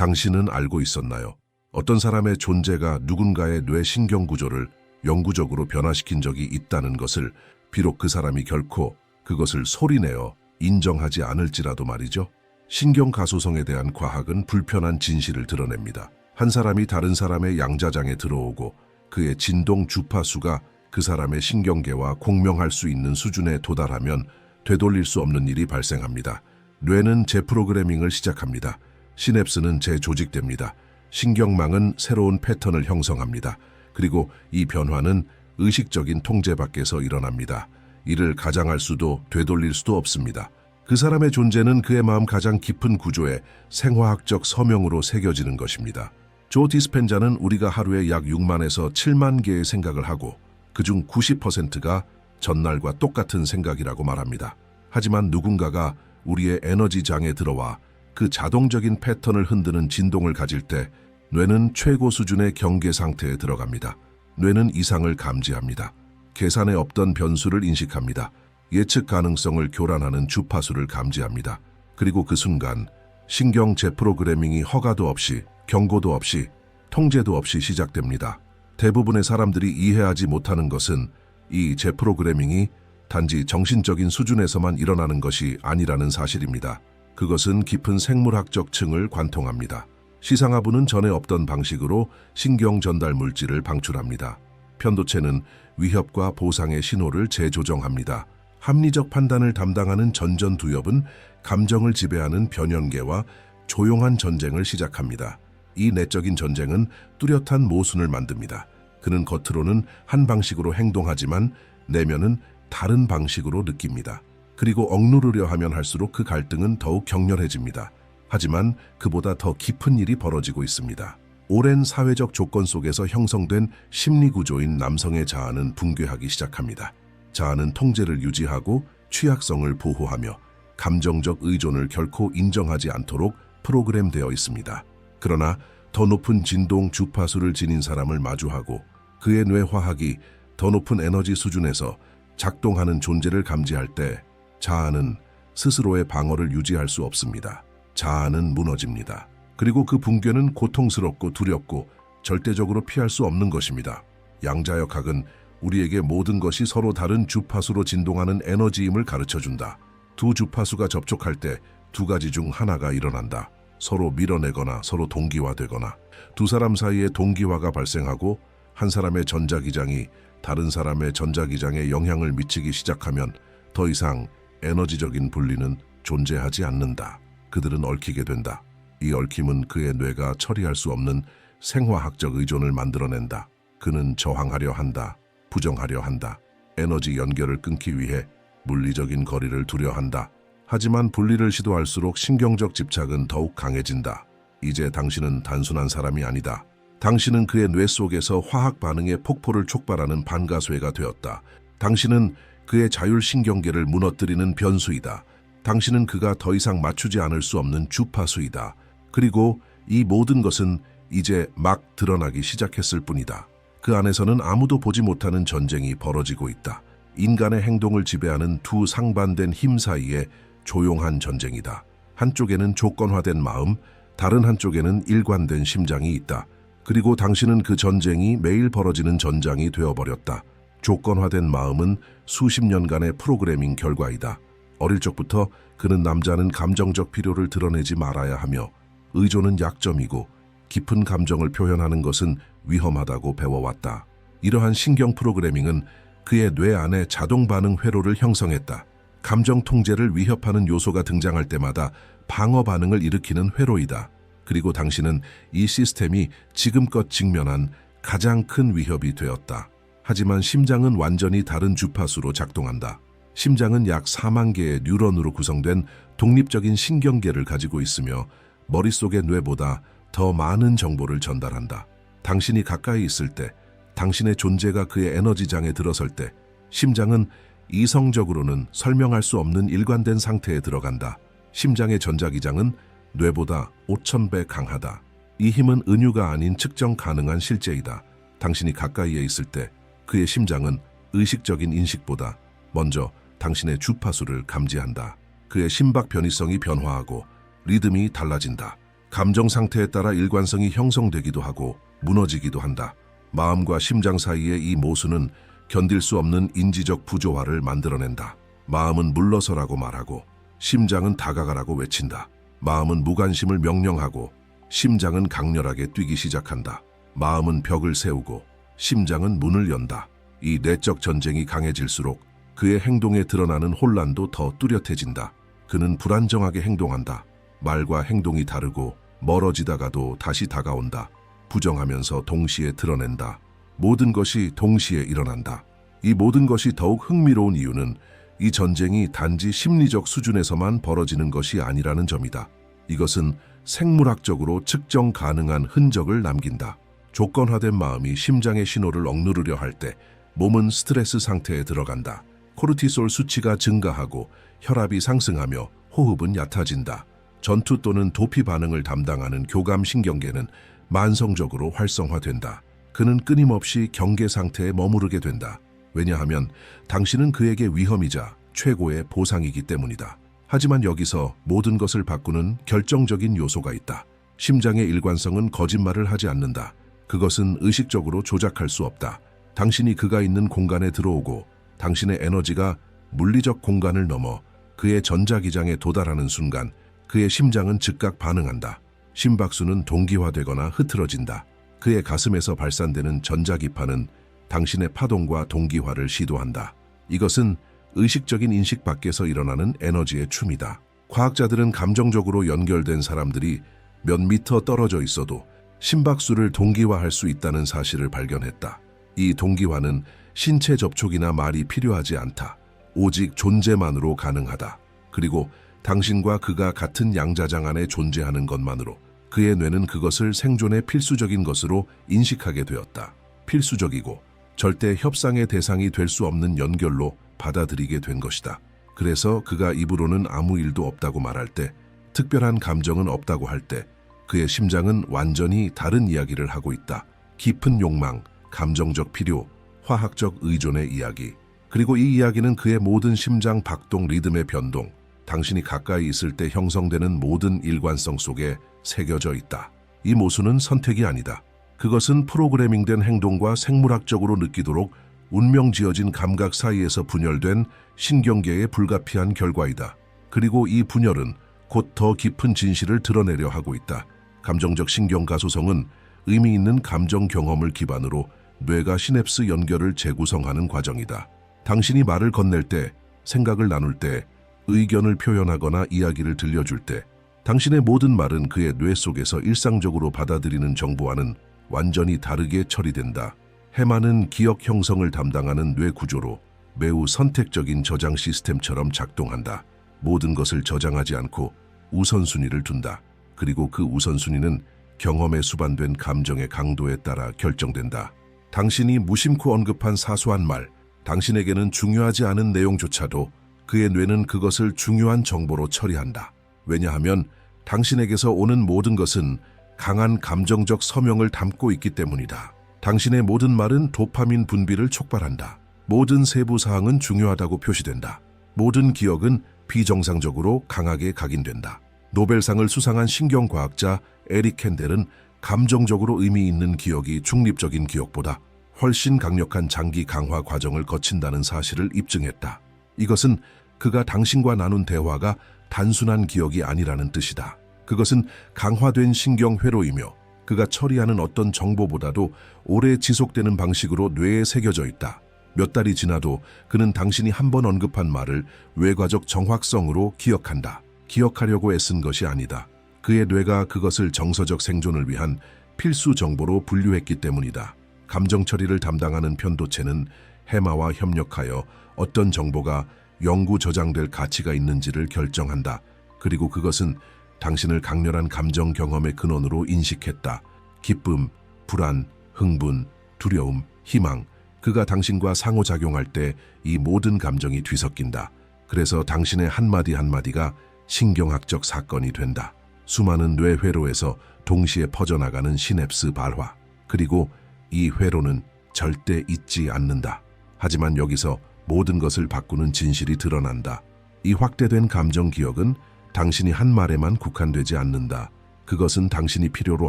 당신은 알고 있었나요? 어떤 사람의 존재가 누군가의 뇌 신경 구조를 영구적으로 변화시킨 적이 있다는 것을 비록 그 사람이 결코 그것을 소리내어 인정하지 않을지라도 말이죠. 신경 가소성에 대한 과학은 불편한 진실을 드러냅니다. 한 사람이 다른 사람의 양자장에 들어오고 그의 진동 주파수가 그 사람의 신경계와 공명할 수 있는 수준에 도달하면 되돌릴 수 없는 일이 발생합니다. 뇌는 재프로그래밍을 시작합니다. 시냅스는 재조직됩니다. 신경망은 새로운 패턴을 형성합니다. 그리고 이 변화는 의식적인 통제 밖에서 일어납니다. 이를 가장할 수도 되돌릴 수도 없습니다. 그 사람의 존재는 그의 마음 가장 깊은 구조에 생화학적 서명으로 새겨지는 것입니다. 조 디스펜자는 우리가 하루에 약 6만에서 7만 개의 생각을 하고 그중 90%가 전날과 똑같은 생각이라고 말합니다. 하지만 누군가가 우리의 에너지장에 들어와 그 자동적인 패턴을 흔드는 진동을 가질 때 뇌는 최고 수준의 경계 상태에 들어갑니다. 뇌는 이상을 감지합니다. 계산에 없던 변수를 인식합니다. 예측 가능성을 교란하는 주파수를 감지합니다. 그리고 그 순간 신경 재프로그래밍이 허가도 없이 경고도 없이 통제도 없이 시작됩니다. 대부분의 사람들이 이해하지 못하는 것은 이 재프로그래밍이 단지 정신적인 수준에서만 일어나는 것이 아니라는 사실입니다. 그것은 깊은 생물학적 층을 관통합니다. 시상하부는 전에 없던 방식으로 신경 전달 물질을 방출합니다. 편도체는 위협과 보상의 신호를 재조정합니다. 합리적 판단을 담당하는 전전두엽은 감정을 지배하는 변연계와 조용한 전쟁을 시작합니다. 이 내적인 전쟁은 뚜렷한 모순을 만듭니다. 그는 겉으로는 한 방식으로 행동하지만 내면은 다른 방식으로 느낍니다. 그리고 억누르려 하면 할수록 그 갈등은 더욱 격렬해집니다. 하지만 그보다 더 깊은 일이 벌어지고 있습니다. 오랜 사회적 조건 속에서 형성된 심리 구조인 남성의 자아는 붕괴하기 시작합니다. 자아는 통제를 유지하고 취약성을 보호하며 감정적 의존을 결코 인정하지 않도록 프로그램되어 있습니다. 그러나 더 높은 진동 주파수를 지닌 사람을 마주하고 그의 뇌화학이 더 높은 에너지 수준에서 작동하는 존재를 감지할 때 자아는 스스로의 방어를 유지할 수 없습니다. 자아는 무너집니다. 그리고 그 붕괴는 고통스럽고 두렵고 절대적으로 피할 수 없는 것입니다. 양자역학은 우리에게 모든 것이 서로 다른 주파수로 진동하는 에너지임을 가르쳐준다. 두 주파수가 접촉할 때 두 가지 중 하나가 일어난다. 서로 밀어내거나 서로 동기화되거나 두 사람 사이에 동기화가 발생하고 한 사람의 전자기장이 다른 사람의 전자기장에 영향을 미치기 시작하면 더 이상 에너지적인 분리는 존재하지 않는다. 그들은 얽히게 된다. 이 얽힘은 그의 뇌가 처리할 수 없는 생화학적 의존을 만들어낸다. 그는 저항하려 한다. 부정하려 한다. 에너지 연결을 끊기 위해 물리적인 거리를 두려 한다. 하지만 분리를 시도할수록 신경적 집착은 더욱 강해진다. 이제 당신은 단순한 사람이 아니다. 당신은 그의 뇌 속에서 화학 반응의 폭포를 촉발하는 반가쇠가 되었다. 당신은 그의 자율신경계를 무너뜨리는 변수이다. 당신은 그가 더 이상 맞추지 않을 수 없는 주파수이다. 그리고 이 모든 것은 이제 막 드러나기 시작했을 뿐이다. 그 안에서는 아무도 보지 못하는 전쟁이 벌어지고 있다. 인간의 행동을 지배하는 두 상반된 힘 사이의 조용한 전쟁이다. 한쪽에는 조건화된 마음, 다른 한쪽에는 일관된 심장이 있다. 그리고 당신은 그 전쟁이 매일 벌어지는 전장이 되어버렸다. 조건화된 마음은 수십 년간의 프로그래밍 결과이다. 어릴 적부터 그는 남자는 감정적 필요를 드러내지 말아야 하며 의존은 약점이고 깊은 감정을 표현하는 것은 위험하다고 배워왔다. 이러한 신경 프로그래밍은 그의 뇌 안에 자동 반응 회로를 형성했다. 감정 통제를 위협하는 요소가 등장할 때마다 방어 반응을 일으키는 회로이다. 그리고 당신은 이 시스템이 지금껏 직면한 가장 큰 위협이 되었다. 하지만 심장은 완전히 다른 주파수로 작동한다. 심장은 약 4만 개의 뉴런으로 구성된 독립적인 신경계를 가지고 있으며 머릿속의 뇌보다 더 많은 정보를 전달한다. 당신이 가까이 있을 때, 당신의 존재가 그의 에너지장에 들어설 때, 심장은 이성적으로는 설명할 수 없는 일관된 상태에 들어간다. 심장의 전자기장은 뇌보다 5천배 강하다. 이 힘은 은유가 아닌 측정 가능한 실제이다. 당신이 가까이에 있을 때 그의 심장은 의식적인 인식보다 먼저 당신의 주파수를 감지한다. 그의 심박 변이성이 변화하고 리듬이 달라진다. 감정 상태에 따라 일관성이 형성되기도 하고 무너지기도 한다. 마음과 심장 사이의 이 모순은 견딜 수 없는 인지적 부조화를 만들어낸다. 마음은 물러서라고 말하고 심장은 다가가라고 외친다. 마음은 무관심을 명령하고 심장은 강렬하게 뛰기 시작한다. 마음은 벽을 세우고 심장은 문을 연다. 이 내적 전쟁이 강해질수록 그의 행동에 드러나는 혼란도 더 뚜렷해진다. 그는 불안정하게 행동한다. 말과 행동이 다르고 멀어지다가도 다시 다가온다. 부정하면서 동시에 드러낸다. 모든 것이 동시에 일어난다. 이 모든 것이 더욱 흥미로운 이유는 이 전쟁이 단지 심리적 수준에서만 벌어지는 것이 아니라는 점이다. 이것은 생물학적으로 측정 가능한 흔적을 남긴다. 조건화된 마음이 심장의 신호를 억누르려 할 때 몸은 스트레스 상태에 들어간다. 코르티솔 수치가 증가하고 혈압이 상승하며 호흡은 얕아진다. 전투 또는 도피 반응을 담당하는 교감 신경계는 만성적으로 활성화된다. 그는 끊임없이 경계 상태에 머무르게 된다. 왜냐하면 당신은 그에게 위험이자 최고의 보상이기 때문이다. 하지만 여기서 모든 것을 바꾸는 결정적인 요소가 있다. 심장의 일관성은 거짓말을 하지 않는다. 그것은 의식적으로 조작할 수 없다. 당신이 그가 있는 공간에 들어오고 당신의 에너지가 물리적 공간을 넘어 그의 전자기장에 도달하는 순간 그의 심장은 즉각 반응한다. 심박수는 동기화되거나 흐트러진다. 그의 가슴에서 발산되는 전자기파는 당신의 파동과 동기화를 시도한다. 이것은 의식적인 인식 밖에서 일어나는 에너지의 춤이다. 과학자들은 감정적으로 연결된 사람들이 몇 미터 떨어져 있어도 심박수를 동기화할 수 있다는 사실을 발견했다. 이 동기화는 신체 접촉이나 말이 필요하지 않다. 오직 존재만으로 가능하다. 그리고 당신과 그가 같은 양자장 안에 존재하는 것만으로 그의 뇌는 그것을 생존의 필수적인 것으로 인식하게 되었다. 필수적이고 절대 협상의 대상이 될 수 없는 연결로 받아들이게 된 것이다. 그래서 그가 입으로는 아무 일도 없다고 말할 때, 특별한 감정은 없다고 할 때, 그의 심장은 완전히 다른 이야기를 하고 있다. 깊은 욕망, 감정적 필요, 화학적 의존의 이야기. 그리고 이 이야기는 그의 모든 심장 박동 리듬의 변동, 당신이 가까이 있을 때 형성되는 모든 일관성 속에 새겨져 있다. 이 모순은 선택이 아니다. 그것은 프로그래밍된 행동과 생물학적으로 느끼도록 운명 지어진 감각 사이에서 분열된 신경계의 불가피한 결과이다. 그리고 이 분열은 곧 더 깊은 진실을 드러내려 하고 있다. 감정적 신경가소성은 의미 있는 감정 경험을 기반으로 뇌가 시냅스 연결을 재구성하는 과정이다. 당신이 말을 건넬 때, 생각을 나눌 때, 의견을 표현하거나 이야기를 들려줄 때, 당신의 모든 말은 그의 뇌 속에서 일상적으로 받아들이는 정보와는 완전히 다르게 처리된다. 해마는 기억 형성을 담당하는 뇌 구조로 매우 선택적인 저장 시스템처럼 작동한다. 모든 것을 저장하지 않고 우선순위를 둔다. 그리고 그 우선순위는 경험에 수반된 감정의 강도에 따라 결정된다. 당신이 무심코 언급한 사소한 말, 당신에게는 중요하지 않은 내용조차도 그의 뇌는 그것을 중요한 정보로 처리한다. 왜냐하면 당신에게서 오는 모든 것은 강한 감정적 서명을 담고 있기 때문이다. 당신의 모든 말은 도파민 분비를 촉발한다. 모든 세부 사항은 중요하다고 표시된다. 모든 기억은 비정상적으로 강하게 각인된다. 노벨상을 수상한 신경과학자 에릭 캔델은 감정적으로 의미 있는 기억이 중립적인 기억보다 훨씬 강력한 장기 강화 과정을 거친다는 사실을 입증했다. 이것은 그가 당신과 나눈 대화가 단순한 기억이 아니라는 뜻이다. 그것은 강화된 신경 회로이며 그가 처리하는 어떤 정보보다도 오래 지속되는 방식으로 뇌에 새겨져 있다. 몇 달이 지나도 그는 당신이 한 번 언급한 말을 외과적 정확성으로 기억한다. 기억하려고 애쓴 것이 아니다. 그의 뇌가 그것을 정서적 생존을 위한 필수 정보로 분류했기 때문이다. 감정 처리를 담당하는 편도체는 해마와 협력하여 어떤 정보가 영구 저장될 가치가 있는지를 결정한다. 그리고 그것은 당신을 강렬한 감정 경험의 근원으로 인식했다. 기쁨, 불안, 흥분, 두려움, 희망. 그가 당신과 상호작용할 때 이 모든 감정이 뒤섞인다. 그래서 당신의 한마디 한마디가 신경학적 사건이 된다. 수많은 뇌 회로에서 동시에 퍼져나가는 시냅스 발화. 그리고 이 회로는 절대 잊지 않는다. 하지만 여기서 모든 것을 바꾸는 진실이 드러난다. 이 확대된 감정 기억은 당신이 한 말에만 국한되지 않는다. 그것은 당신이 필요로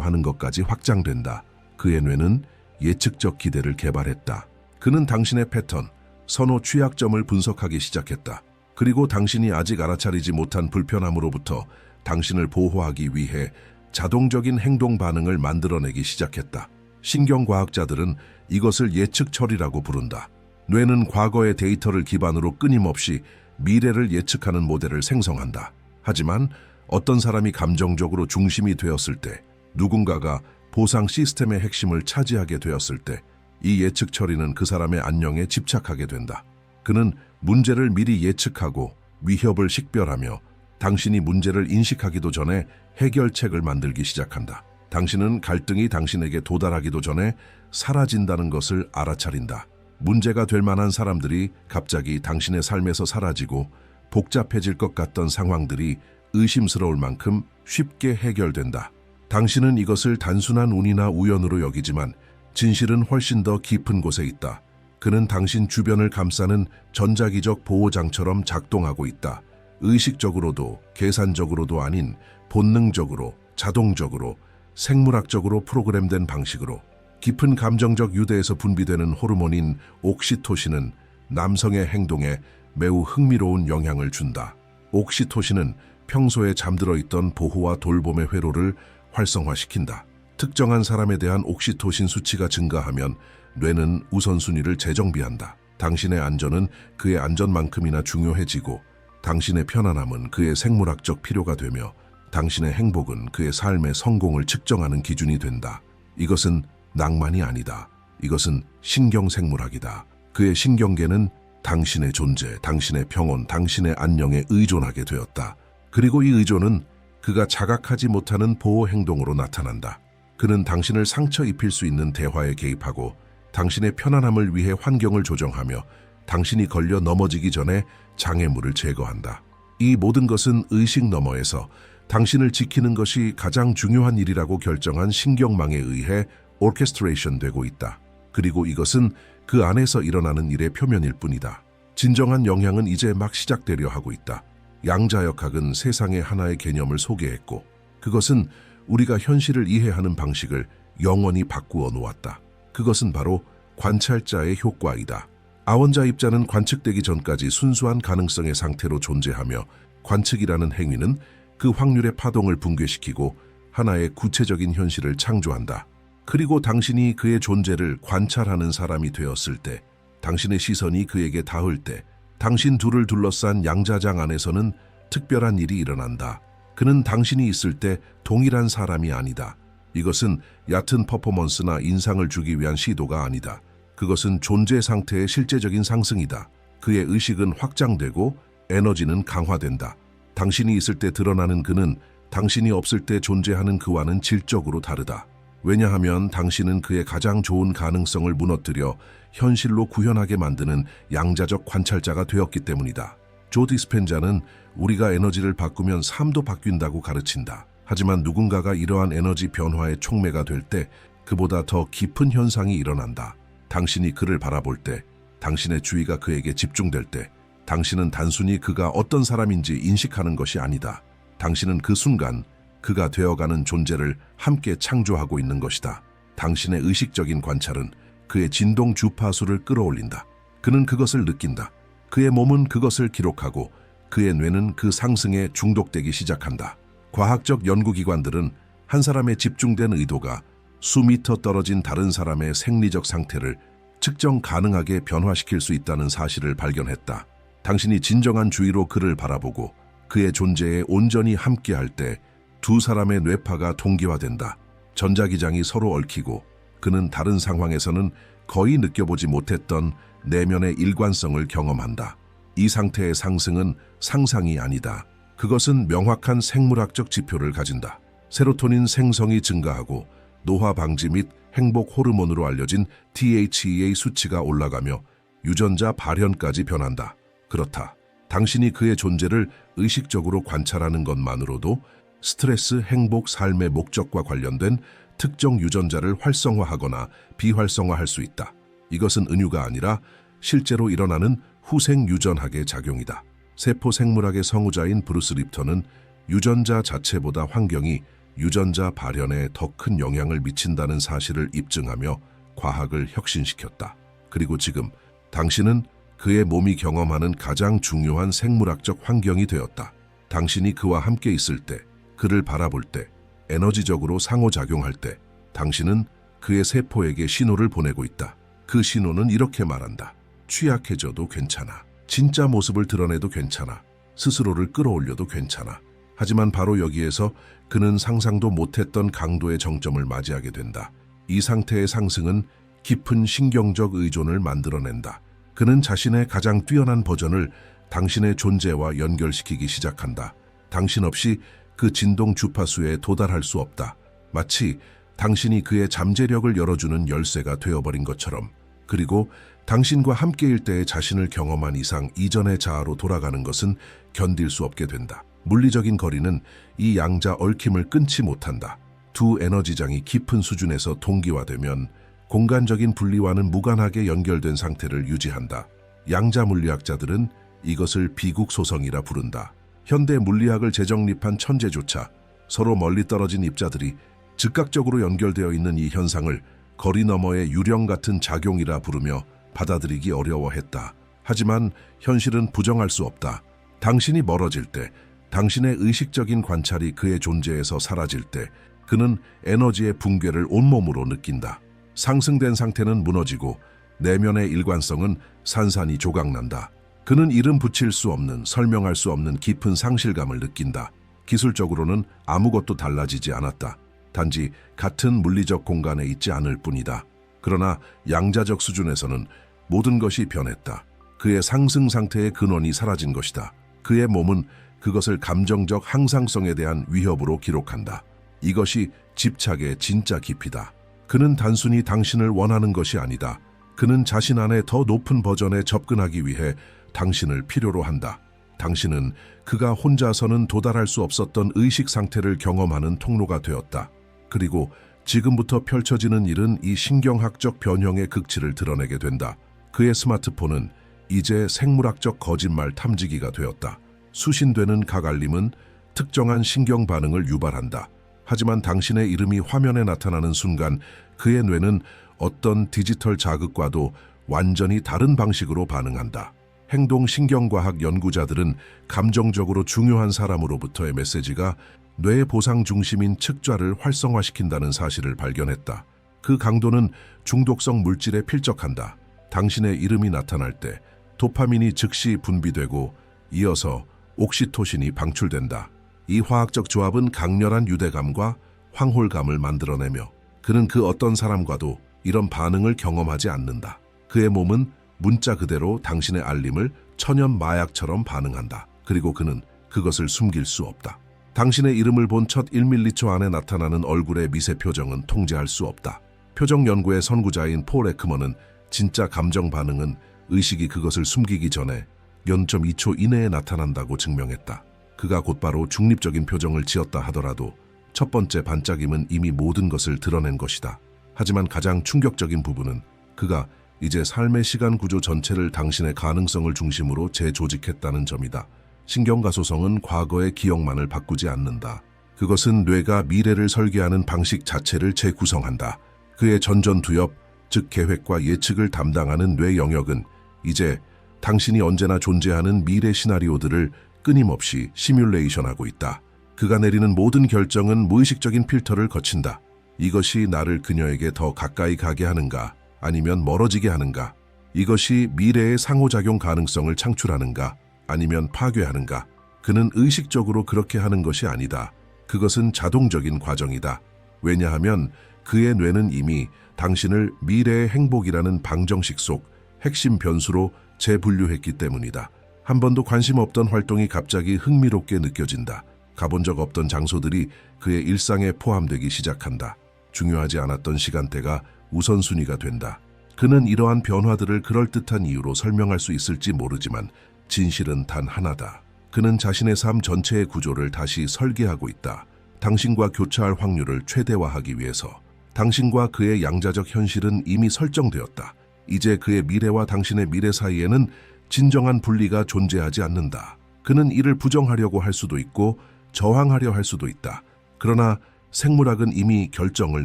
하는 것까지 확장된다. 그의 뇌는 예측적 기대를 개발했다. 그는 당신의 패턴, 선호 취약점을 분석하기 시작했다. 그리고 당신이 아직 알아차리지 못한 불편함으로부터 당신을 보호하기 위해 자동적인 행동 반응을 만들어내기 시작했다. 신경과학자들은 이것을 예측 처리라고 부른다. 뇌는 과거의 데이터를 기반으로 끊임없이 미래를 예측하는 모델을 생성한다. 하지만 어떤 사람이 감정적으로 중심이 되었을 때, 누군가가 보상 시스템의 핵심을 차지하게 되었을 때, 이 예측 처리는 그 사람의 안녕에 집착하게 된다. 그는 문제를 미리 예측하고 위협을 식별하며 당신이 문제를 인식하기도 전에 해결책을 만들기 시작한다. 당신은 갈등이 당신에게 도달하기도 전에 사라진다는 것을 알아차린다. 문제가 될 만한 사람들이 갑자기 당신의 삶에서 사라지고 복잡해질 것 같던 상황들이 의심스러울 만큼 쉽게 해결된다. 당신은 이것을 단순한 운이나 우연으로 여기지만 진실은 훨씬 더 깊은 곳에 있다. 그는 당신 주변을 감싸는 전자기적 보호장처럼 작동하고 있다. 의식적으로도 계산적으로도 아닌 본능적으로, 자동적으로, 생물학적으로 프로그램된 방식으로 깊은 감정적 유대에서 분비되는 호르몬인 옥시토신은 남성의 행동에 매우 흥미로운 영향을 준다. 옥시토신은 평소에 잠들어 있던 보호와 돌봄의 회로를 활성화시킨다. 특정한 사람에 대한 옥시토신 수치가 증가하면 뇌는 우선순위를 재정비한다. 당신의 안전은 그의 안전만큼이나 중요해지고 당신의 편안함은 그의 생물학적 필요가 되며 당신의 행복은 그의 삶의 성공을 측정하는 기준이 된다. 이것은 낭만이 아니다. 이것은 신경생물학이다. 그의 신경계는 당신의 존재, 당신의 평온, 당신의 안녕에 의존하게 되었다. 그리고 이 의존은 그가 자각하지 못하는 보호 행동으로 나타난다. 그는 당신을 상처 입힐 수 있는 대화에 개입하고 당신의 편안함을 위해 환경을 조정하며 당신이 걸려 넘어지기 전에 장애물을 제거한다. 이 모든 것은 의식 너머에서 당신을 지키는 것이 가장 중요한 일이라고 결정한 신경망에 의해 오케스트레이션 되고 있다. 그리고 이것은 그 안에서 일어나는 일의 표면일 뿐이다. 진정한 영향은 이제 막 시작되려 하고 있다. 양자역학은 세상의 하나의 개념을 소개했고 그것은 우리가 현실을 이해하는 방식을 영원히 바꾸어 놓았다. 그것은 바로 관찰자의 효과이다. 아원자 입자는 관측되기 전까지 순수한 가능성의 상태로 존재하며 관측이라는 행위는 그 확률의 파동을 붕괴시키고 하나의 구체적인 현실을 창조한다. 그리고 당신이 그의 존재를 관찰하는 사람이 되었을 때, 당신의 시선이 그에게 닿을 때, 당신 둘을 둘러싼 양자장 안에서는 특별한 일이 일어난다. 그는 당신이 있을 때 동일한 사람이 아니다. 이것은 얕은 퍼포먼스나 인상을 주기 위한 시도가 아니다. 그것은 존재 상태의 실제적인 상승이다. 그의 의식은 확장되고 에너지는 강화된다. 당신이 있을 때 드러나는 그는 당신이 없을 때 존재하는 그와는 질적으로 다르다. 왜냐하면 당신은 그의 가장 좋은 가능성을 무너뜨려 현실로 구현하게 만드는 양자적 관찰자가 되었기 때문이다. 조 디스펜자는 우리가 에너지를 바꾸면 삶도 바뀐다고 가르친다. 하지만 누군가가 이러한 에너지 변화의 촉매가 될 때 그보다 더 깊은 현상이 일어난다. 당신이 그를 바라볼 때, 당신의 주의가 그에게 집중될 때, 당신은 단순히 그가 어떤 사람인지 인식하는 것이 아니다. 당신은 그 순간 그가 되어가는 존재를 함께 창조하고 있는 것이다. 당신의 의식적인 관찰은 그의 진동 주파수를 끌어올린다. 그는 그것을 느낀다. 그의 몸은 그것을 기록하고 그의 뇌는 그 상승에 중독되기 시작한다. 과학적 연구기관들은 한 사람의 집중된 의도가 수미터 떨어진 다른 사람의 생리적 상태를 측정 가능하게 변화시킬 수 있다는 사실을 발견했다. 당신이 진정한 주의로 그를 바라보고 그의 존재에 온전히 함께할 때 두 사람의 뇌파가 동기화된다. 전자기장이 서로 얽히고 그는 다른 상황에서는 거의 느껴보지 못했던 내면의 일관성을 경험한다. 이 상태의 상승은 상상이 아니다. 그것은 명확한 생물학적 지표를 가진다. 세로토닌 생성이 증가하고 노화 방지 및 행복 호르몬으로 알려진 DHEA 수치가 올라가며 유전자 발현까지 변한다. 그렇다. 당신이 그의 존재를 의식적으로 관찰하는 것만으로도 스트레스, 행복, 삶의 목적과 관련된 특정 유전자를 활성화하거나 비활성화할 수 있다. 이것은 은유가 아니라 실제로 일어나는 후생 유전학의 작용이다. 세포 생물학의 성우자인 브루스 립턴은 유전자 자체보다 환경이 유전자 발현에 더 큰 영향을 미친다는 사실을 입증하며 과학을 혁신시켰다. 그리고 지금 당신은 그의 몸이 경험하는 가장 중요한 생물학적 환경이 되었다. 당신이 그와 함께 있을 때, 그를 바라볼 때, 에너지적으로 상호작용할 때, 당신은 그의 세포에게 신호를 보내고 있다. 그 신호는 이렇게 말한다. 취약해져도 괜찮아. 진짜 모습을 드러내도 괜찮아. 스스로를 끌어올려도 괜찮아. 하지만 바로 여기에서 그는 상상도 못했던 강도의 정점을 맞이하게 된다. 이 상태의 상승은 깊은 신경적 의존을 만들어낸다. 그는 자신의 가장 뛰어난 버전을 당신의 존재와 연결시키기 시작한다. 당신 없이 그 진동 주파수에 도달할 수 없다. 마치 당신이 그의 잠재력을 열어주는 열쇠가 되어버린 것처럼. 그리고 당신과 함께일 때의 자신을 경험한 이상 이전의 자아로 돌아가는 것은 견딜 수 없게 된다. 물리적인 거리는 이 양자 얽힘을 끊지 못한다. 두 에너지장이 깊은 수준에서 동기화되면 공간적인 분리와는 무관하게 연결된 상태를 유지한다. 양자 물리학자들은 이것을 비국소성이라 부른다. 현대 물리학을 재정립한 천재조차 서로 멀리 떨어진 입자들이 즉각적으로 연결되어 있는 이 현상을 거리 너머의 유령 같은 작용이라 부르며 받아들이기 어려워했다. 하지만 현실은 부정할 수 없다. 당신이 멀어질 때, 당신의 의식적인 관찰이 그의 존재에서 사라질 때, 그는 에너지의 붕괴를 온몸으로 느낀다. 상승된 상태는 무너지고 내면의 일관성은 산산이 조각난다. 그는 이름 붙일 수 없는, 설명할 수 없는 깊은 상실감을 느낀다. 기술적으로는 아무것도 달라지지 않았다. 단지 같은 물리적 공간에 있지 않을 뿐이다. 그러나 양자적 수준에서는 모든 것이 변했다. 그의 상승 상태의 근원이 사라진 것이다. 그의 몸은 그것을 감정적 항상성에 대한 위협으로 기록한다. 이것이 집착의 진짜 깊이다. 그는 단순히 당신을 원하는 것이 아니다. 그는 자신 안에 더 높은 버전에 접근하기 위해 당신을 필요로 한다. 당신은 그가 혼자서는 도달할 수 없었던 의식 상태를 경험하는 통로가 되었다. 그리고 지금부터 펼쳐지는 일은 이 신경학적 변형의 극치를 드러내게 된다. 그의 스마트폰은 이제 생물학적 거짓말 탐지기가 되었다. 수신되는 각 알림은 특정한 신경 반응을 유발한다. 하지만 당신의 이름이 화면에 나타나는 순간 그의 뇌는 어떤 디지털 자극과도 완전히 다른 방식으로 반응한다. 행동 신경과학 연구자들은 감정적으로 중요한 사람으로부터의 메시지가 뇌 보상 중심인 측좌를 활성화시킨다는 사실을 발견했다. 그 강도는 중독성 물질에 필적한다. 당신의 이름이 나타날 때 도파민이 즉시 분비되고 이어서 옥시토신이 방출된다. 이 화학적 조합은 강렬한 유대감과 황홀감을 만들어내며 그는 그 어떤 사람과도 이런 반응을 경험하지 않는다. 그의 몸은 문자 그대로 당신의 알림을 천연 마약처럼 반응한다. 그리고 그는 그것을 숨길 수 없다. 당신의 이름을 본 첫 1밀리초 안에 나타나는 얼굴의 미세 표정은 통제할 수 없다. 표정 연구의 선구자인 폴 에크먼은 진짜 감정 반응은 의식이 그것을 숨기기 전에 0.2초 이내에 나타난다고 증명했다. 그가 곧바로 중립적인 표정을 지었다 하더라도 첫 번째 반짝임은 이미 모든 것을 드러낸 것이다. 하지만 가장 충격적인 부분은 그가 이제 삶의 시간 구조 전체를 당신의 가능성을 중심으로 재조직했다는 점이다. 신경가소성은 과거의 기억만을 바꾸지 않는다. 그것은 뇌가 미래를 설계하는 방식 자체를 재구성한다. 그의 전전두엽, 즉 계획과 예측을 담당하는 뇌 영역은 이제 당신이 언제나 존재하는 미래 시나리오들을 끊임없이 시뮬레이션하고 있다. 그가 내리는 모든 결정은 무의식적인 필터를 거친다. 이것이 나를 그녀에게 더 가까이 가게 하는가, 아니면 멀어지게 하는가? 이것이 미래의 상호작용 가능성을 창출하는가, 아니면 파괴하는가? 그는 의식적으로 그렇게 하는 것이 아니다. 그것은 자동적인 과정이다. 왜냐하면 그의 뇌는 이미 당신을 미래의 행복이라는 방정식 속 핵심 변수로 재분류했기 때문이다. 한 번도 관심 없던 활동이 갑자기 흥미롭게 느껴진다. 가본 적 없던 장소들이 그의 일상에 포함되기 시작한다. 중요하지 않았던 시간대가 우선순위가 된다. 그는 이러한 변화들을 그럴듯한 이유로 설명할 수 있을지 모르지만 진실은 단 하나다. 그는 자신의 삶 전체의 구조를 다시 설계하고 있다. 당신과 교차할 확률을 최대화하기 위해서. 당신과 그의 양자적 현실은 이미 설정되었다. 이제 그의 미래와 당신의 미래 사이에는 진정한 분리가 존재하지 않는다. 그는 이를 부정하려고 할 수도 있고 저항하려 할 수도 있다. 그러나 생물학은 이미 결정을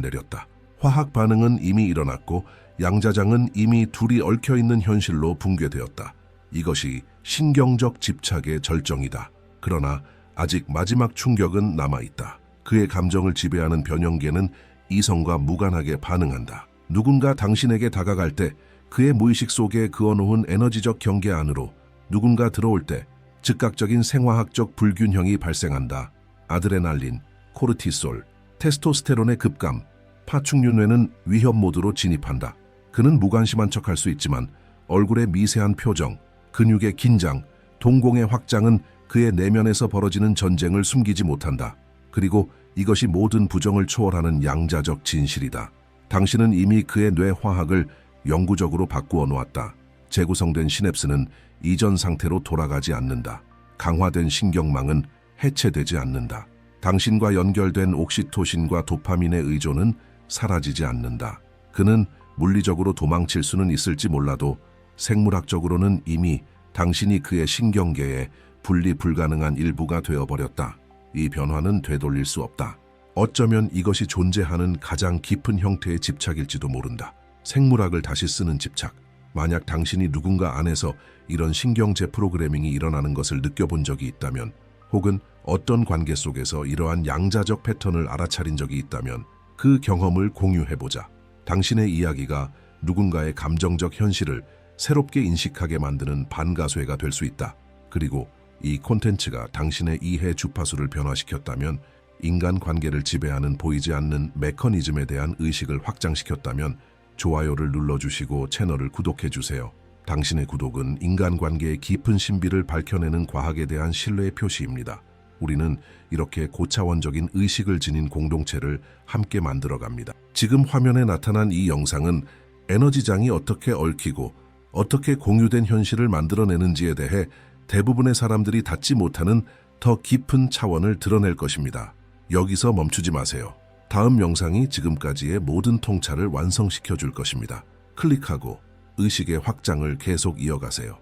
내렸다. 화학 반응은 이미 일어났고 양자장은 이미 둘이 얽혀 있는 현실로 붕괴되었다. 이것이 신경적 집착의 절정이다. 그러나 아직 마지막 충격은 남아있다. 그의 감정을 지배하는 변형계는 이성과 무관하게 반응한다. 누군가 당신에게 다가갈 때 그의 무의식 속에 그어놓은 에너지적 경계 안으로 누군가 들어올 때 즉각적인 생화학적 불균형이 발생한다. 아드레날린, 코르티솔, 테스토스테론의 급감, 파충류뇌는 위협 모드로 진입한다. 그는 무관심한 척할 수 있지만 얼굴의 미세한 표정, 근육의 긴장, 동공의 확장은 그의 내면에서 벌어지는 전쟁을 숨기지 못한다. 그리고 이것이 모든 부정을 초월하는 양자적 진실이다. 당신은 이미 그의 뇌 화학을 영구적으로 바꾸어 놓았다. 재구성된 시냅스는 이전 상태로 돌아가지 않는다. 강화된 신경망은 해체되지 않는다. 당신과 연결된 옥시토신과 도파민의 의존은 사라지지 않는다. 그는 물리적으로 도망칠 수는 있을지 몰라도 생물학적으로는 이미 당신이 그의 신경계의 분리 불가능한 일부가 되어버렸다. 이 변화는 되돌릴 수 없다. 어쩌면 이것이 존재하는 가장 깊은 형태의 집착일지도 모른다. 생물학을 다시 쓰는 집착. 만약 당신이 누군가 안에서 이런 신경제 프로그래밍이 일어나는 것을 느껴본 적이 있다면, 혹은 어떤 관계 속에서 이러한 양자적 패턴을 알아차린 적이 있다면, 그 경험을 공유해보자. 당신의 이야기가 누군가의 감정적 현실을 새롭게 인식하게 만드는 반가쇠가 될 수 있다. 그리고 이 콘텐츠가 당신의 이해 주파수를 변화시켰다면, 인간 관계를 지배하는 보이지 않는 메커니즘에 대한 의식을 확장시켰다면, 좋아요를 눌러주시고 채널을 구독해주세요. 당신의 구독은 인간관계의 깊은 신비를 밝혀내는 과학에 대한 신뢰의 표시입니다. 우리는 이렇게 고차원적인 의식을 지닌 공동체를 함께 만들어갑니다. 지금 화면에 나타난 이 영상은 에너지장이 어떻게 얽히고 어떻게 공유된 현실을 만들어내는지에 대해 대부분의 사람들이 닿지 못하는 더 깊은 차원을 드러낼 것입니다. 여기서 멈추지 마세요. 다음 영상이 지금까지의 모든 통찰을 완성시켜 줄 것입니다. 클릭하고 의식의 확장을 계속 이어가세요.